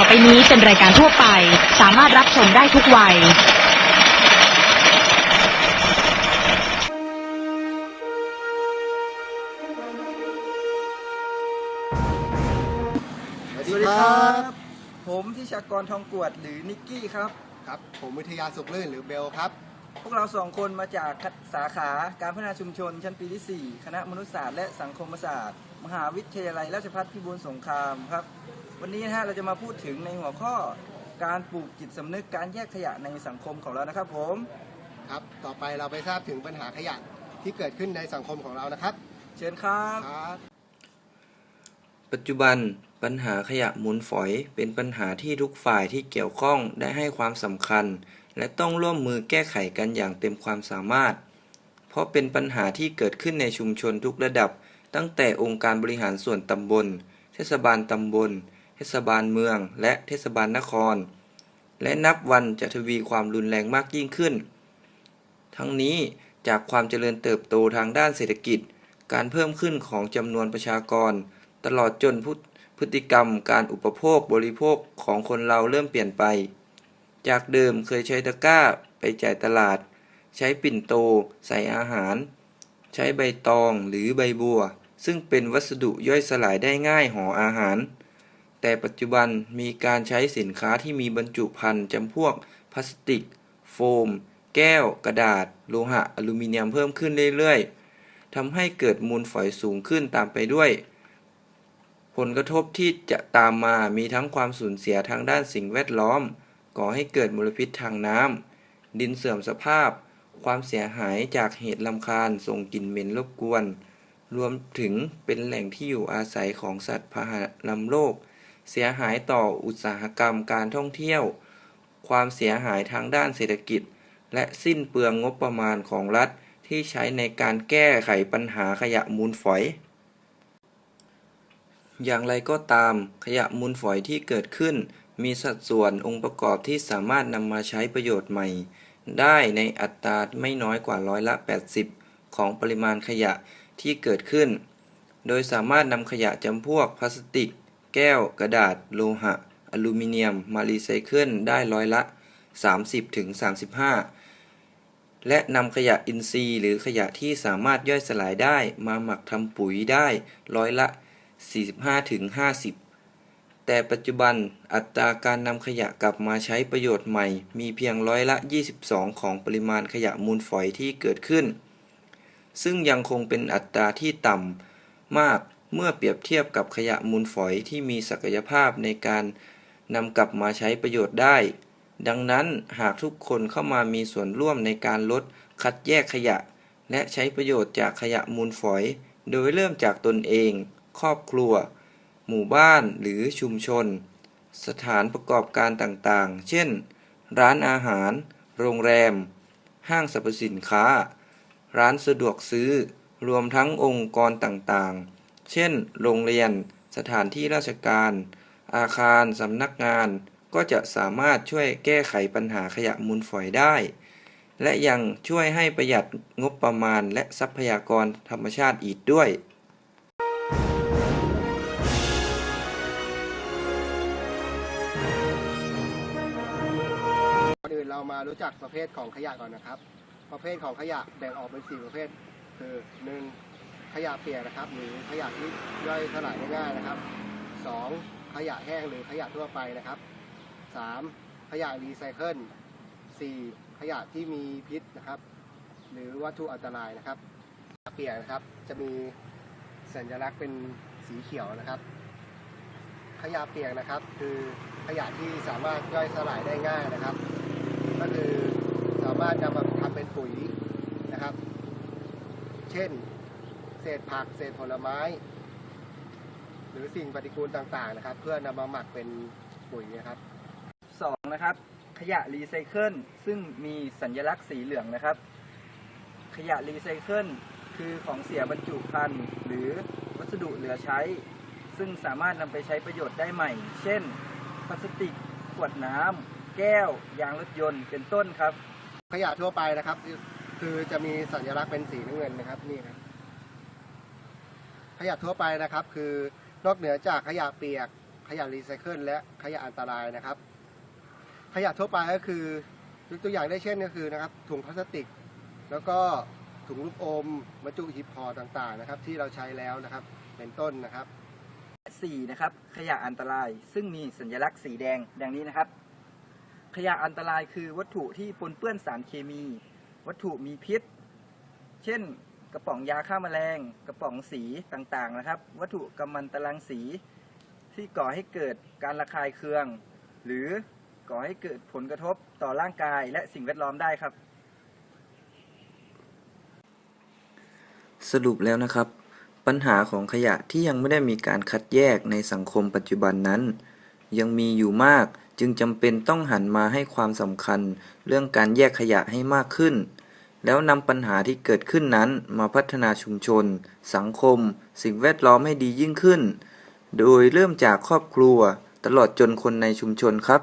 ต่อไปนี้เป็นรายการทั่วไป สามารถรับชมได้ทุกวัย สวัสสดีวัสดีคครัรับบผมทิชากรทองกวดหรือนิกกี้ครับ ครับ ผมวิทยาสุขลื่นหรือเบลครับ พวกเราสองคนมาจากสาขาการพัฒนาชุมชน ชั้นปีที่ 4 คณะมนุษยศาสตร์และสังคมศาสตร์ มหาวิทยาลัยราชภัฏพิบูลสงครามครับ วันนี้นะฮะเราจะมาพูดถึงในหัวข้อการปลูกจิตสำนึกการแยกขยะในสังคมของเรานะครับผมครับ ต่อไปเราไปทราบถึงปัญหาขยะที่เกิดขึ้นในสังคมของเรานะครับ เชิญครับครับปัจจุบันปัญหาขยะมูลฝอย เป็นปัญหาที่ทุกฝ่ายที่เกี่ยวข้องได้ให้ความสำคัญ และต้องร่วมมือแก้ไขกันอย่างเต็มความสามารถ เพราะเป็นปัญหาที่เกิดขึ้นในชุมชนทุกระดับ ตั้งแต่องค์การบริหารส่วนตำบล เทศบาลตำบล เทศบาลเมือง และเทศบาลนคร และนับวันจะทวีความรุนแรงมากยิ่งขึ้น ทั้งนี้จากความเจริญเติบโตทางด้านเศรษฐกิจ การเพิ่มขึ้นของจำนวนประชากร ตลอดจนพพฤติกรรมการอุปโภคบริโภคของคนเราเริ่มเปลี่ยนไป จากเดิมเคยใช้ตะกร้าไปจ่ายตลาด ใช้ปิ่นโต ใส่อาหาร ใช้ใบตองหรือใบบัว ซึ่งเป็นวัสดุย่อยสลายได้ง่ายห่ออาหาร แต่ปัจจุบันมีการใช้สินค้าที่มีบรรจุภัณฑ์จำพวกพลาสติก โฟม แก้ว กระดาษ โลหะ อลูมิเนียมเพิ่มขึ้นเรื่อยๆทำให้เกิดมูลฝอยสูงขึ้นตามไปด้วย ผลกระทบที่จะตามมามีทั้งความสูญเสียทางด้านสิ่งแวดล้อม ก่อให้เกิดมลพิษทางน้ำดินเสื่อมสภาพ ความเสียหายจากเหตุลำคาญส่งกลิ่นเหม็นรบกวน รวมถึงเป็นแหล่งที่อยู่อาศัยของสัตว์พาหะนำโลก เสียหายต่ออุตสาหกรรมการท่องเที่ยว ความเสียหายทางด้านเศรษฐกิจ และสิ้นเปลืองงบประมาณของรัฐที่ใช้ในการแก้ไขปัญหาขยะมูลฝอย อย่างไรก็ตาม ขยะมูลฝอยที่เกิดขึ้น มีสัดส่วนองค์ประกอบที่สามารถนำมาใช้ประโยชน์ใหม่ ได้ในอัตราไม่น้อยกว่าร้อยละ 80 ของปริมาณขยะที่เกิดขึ้น โดยสามารถนำขยะจำพวกพลาสติก ก้ว กระดาษ โลหะ อลูมิเนียม มารีไซเคิลได้ร้อยละ 30-35 และนำขยะอินทรีย์ หรือขยะที่สามารถย่อยสลายได้ มาหมักทำปุ๋ยได้ร้อยละ 45-50 แต่ปัจจุบันอัตราการนำขยะกลับมาใช้ประโยชน์ใหม่ มีเพียงร้อยละ 22 ของปริมาณขยะมูลฝอยที่เกิดขึ้น ซึ่งยังคงเป็นอัตราที่ต่ำมาก เมื่อเปรียบเทียบกับขยะมูลฝอยที่มีศักยภาพในการนำกลับมาใช้ประโยชน์ได้ ดังนั้นหากทุกคนเข้ามามีส่วนร่วมในการลดคัดแยกขยะ และใช้ประโยชน์จากขยะมูลฝอย โดยเริ่มจากตนเอง ครอบครัว หมู่บ้านหรือชุมชน สถานประกอบการต่างๆ เช่น ร้านอาหาร โรงแรม ห้างสรรพสินค้า ร้านสะดวกซื้อ รวมทั้งองค์กรต่างๆ เช่น โรงเรียน สถานที่ราชการ อาคาร สำนักงาน ก็จะสามารถช่วยแก้ไขปัญหาขยะมูลฝอยได้ และยังช่วยให้ประหยัดงบประมาณและทรัพยากรธรรมชาติอีกด้วยก่อนอื่นเรามารู้จักประเภทของขยะก่อนนะครับ ประเภทของขยะแบ่งออกเป็นสี่ประเภท คือหนึ่ง ขยะเปียกนะครับ หรือขยะที่ย่อยสลายได้ง่ายนะครับสองขยะแห้งหรือขยะทั่วไปนะครับสามขยะรีไซเคิลสี่ขยะที่มีพิษนะครับ หรือวัตถุอันตรายนะครับขยะเปียกนะครับจะมีสัญลักษณ์เป็นสีเขียวนะครับ ขยะเปียกนะครับ คือขยะที่สามารถย่อยสลายได้ง่ายนะครับ ก็คือสามารถนำมาทำเป็นปุ๋ยนะครับ เช่น ษผักเศษผลไม้ หรือสิ่งปฏิกูลต่างๆนะครับ เพื่อนำมาหมักเป็นปุ๋ยนะครับสองนะครับ ขยะรีไซเคิลซึ่งมีสัญลักษณ์สีเหลืองนะครับ ขยะรีไซเคิลคือของเสียบรรจุภัณฑ์หรือวัสดุเหลือใช้ ซึ่งสามารถนำไปใช้ประโยชน์ได้ใหม่ เช่น พลาสติก ขวดน้ำแก้ว ยางรถยนต์เป็นต้นครับ ขยะทั่วไปนะครับ คือจะมีสัญลักษณ์เป็นสีน้ำเงินนะครับนี่ครับ ขยะทั่วไปนะครับ คือนอกเหนือจากขยะเปียก ขยะรีไซเคิลและขยะอันตรายนะครับ ขยะทั่วไปก็คือยกตัวอย่างได้เช่นก็คือนะครับ ถุงพลาสติก แล้วก็ถุงลูกอมบรรจุหีบห่อต่างๆนะครับ ที่เราใช้แล้วนะครับเป็นต้นนะครับ 4 นะครับขยะอันตราย ซึ่งมีสัญลักษณ์สีแดงดังนี้นะครับ ขยะอันตรายคือวัตถุที่ปนเปื้อนสารเคมี วัตถุมีพิษ เช่น กระป๋องยาฆ่าแมลง กระป๋องสีต่างๆนะครับ วัตถุกัมมันตรังสี ที่ก่อให้เกิดการระคายเคือง หรือก่อให้เกิดผลกระทบต่อร่างกายและสิ่งแวดล้อมได้ครับ สรุปแล้วนะครับ ปัญหาของขยะที่ยังไม่ได้มีการคัดแยกในสังคมปัจจุบันนั้น ยังมีอยู่มากจึงจำเป็นต้องหันมาให้ความสำคัญเรื่องการแยกขยะให้มากขึ้น แล้วนำปัญหาที่เกิดขึ้นนั้นมาพัฒนาชุมชน สังคม สิ่งแวดล้อมให้ดียิ่งขึ้น โดยเริ่มจากครอบครัว ตลอดจนคนในชุมชนครับ